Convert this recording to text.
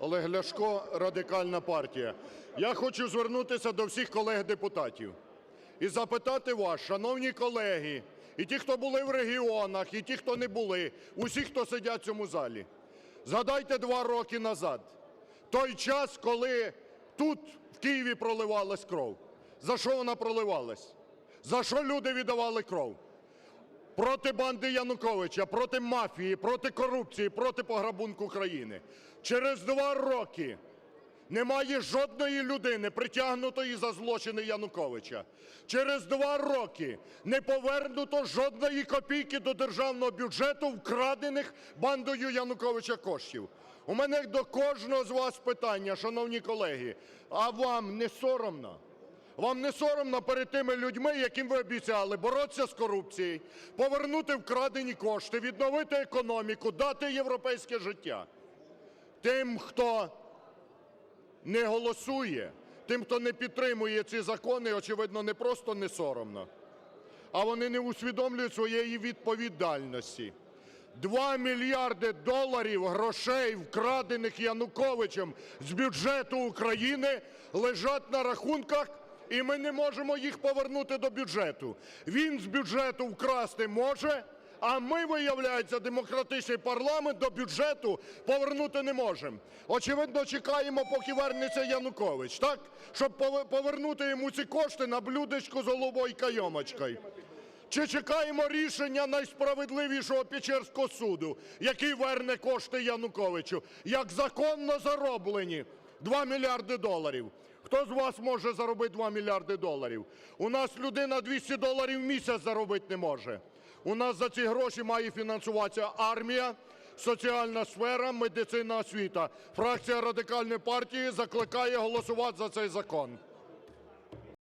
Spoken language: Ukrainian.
Олег Ляшко, Радикальна партія. Я хочу звернутися до всіх колег-депутатів і запитати вас, шановні колеги, і ті, хто були в регіонах, і ті, хто не були, усі, хто сидять в цьому залі, згадайте два роки назад, той час, коли тут, в Києві, проливалась кров. За що вона проливалась? За що люди віддавали кров? Проти банди Януковича, проти мафії, проти корупції, проти пограбунку країни. Через два роки немає жодної людини, притягнутої за злочини Януковича. Через два роки не повернуто жодної копійки до державного бюджету, вкрадених бандою Януковича коштів. У мене до кожного з вас питання, шановні колеги, а вам не соромно? Вам не соромно перед тими людьми, яким ви обіцяли боротися з корупцією, повернути вкрадені кошти, відновити економіку, дати європейське життя? Тим, хто не голосує, тим, хто не підтримує ці закони, очевидно, не просто не соромно, а вони не усвідомлюють своєї відповідальності. 2 мільярди доларів грошей, вкрадених Януковичем з бюджету України, лежать на рахунках, і ми не можемо їх повернути до бюджету. Він з бюджету вкрасти може, а ми, виявляється, демократичний парламент до бюджету повернути не можемо. Очевидно, чекаємо, поки вернеться Янукович, так? Щоб пове- повернути йому ці кошти на блюдечку з голубою кайомочкою. Чи чекаємо рішення найсправедливішого Печерського суду, який верне кошти Януковичу, як законно зароблені 2 мільярди доларів? Хто з вас може заробити 2 мільярди доларів? У нас людина 200 доларів в місяць заробити не може. У нас за ці гроші має фінансуватися армія, соціальна сфера, медицина, освіта. Фракція Радикальної партії закликає голосувати за цей закон.